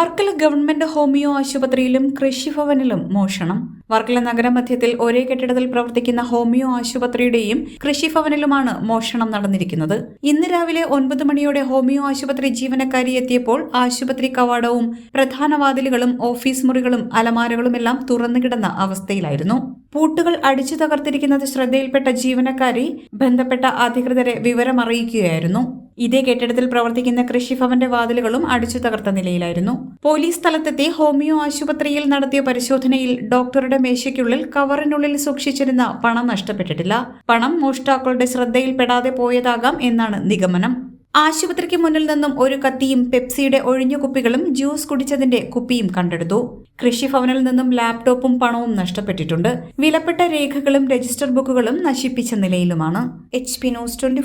Varkala government homeo ആശുപത്രിയിലും കൃഷിഭവനിലും മോഷണം. വർക്കല നഗരമധ്യത്തിൽ ഒരേ കെട്ടിടത്തിൽ പ്രവർത്തിക്കുന്ന ഹോമിയോ ആശുപത്രിയുടെയും കൃഷിഭവനിലുമാണ് മോഷണം നടന്നിരിക്കുന്നത്. ഇന്ന് രാവിലെ ഒൻപത് മണിയോടെ ഹോമിയോ ആശുപത്രി ജീവനക്കാരി എത്തിയപ്പോൾ ആശുപത്രി കവാടവും പ്രധാന വാതിലുകളും ഓഫീസ് മുറികളും അലമാരകളുമെല്ലാം തുറന്നുകിടന്ന അവസ്ഥയിലായിരുന്നു. പൂട്ടുകൾ അടിച്ചു തകർത്തിരിക്കുന്നത് ശ്രദ്ധയിൽപ്പെട്ട ജീവനക്കാരി ബന്ധപ്പെട്ട അധികൃതരെ വിവരമറിയിക്കുകയായിരുന്നു. ഇതേ കെട്ടിടത്തിൽ പ്രവർത്തിക്കുന്ന കൃഷിഭവന്റെ വാതിലുകളും അടിച്ചു തകർത്ത നിലയിലായിരുന്നു. പോലീസ് സ്ഥലത്തെത്തി ഹോമിയോ ആശുപത്രിയിൽ നടത്തിയ പരിശോധനയിൽ ഡോക്ടറുടെ മേശയ്ക്കുള്ളിൽ കവറിനുള്ളിൽ സൂക്ഷിച്ചിരുന്ന പണം നഷ്ടപ്പെട്ടിട്ടില്ല. പണം മോഷ്ടാക്കളുടെ ശ്രദ്ധയിൽപ്പെടാതെ പോയതാകാം എന്നാണ് നിഗമനം. ആശുപത്രിക്ക് മുന്നിൽ നിന്നും ഒരു കത്തിയും പെപ്സിയുടെ ഒഴിഞ്ഞ കുപ്പികളും ജ്യൂസ് കുടിച്ചതിന്റെ കുപ്പിയും കണ്ടെടുത്തു. കൃഷിഭവനിൽ നിന്നും ലാപ്ടോപ്പും പണവും നഷ്ടപ്പെട്ടിട്ടുണ്ട്. വിലപ്പെട്ട രേഖകളും രജിസ്റ്റർ ബുക്കുകളും നശിപ്പിച്ച നിലയിലുമാണ്. എച്ച് പി ന്യൂസ് ട്വന്റി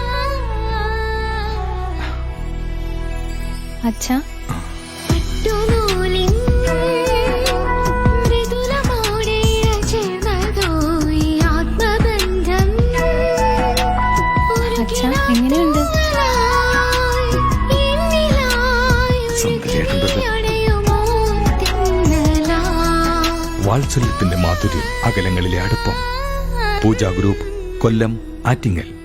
അച്ഛാ. അച്ഛാ എങ്ങനെയുണ്ട്? വാത്സല്യത്തിന്റെ മാധുര്യം അകലങ്ങളിലെ അടുപ്പം. പൂജാ ഗ്രൂപ്പ് കൊല്ലം ആറ്റിങ്ങൽ.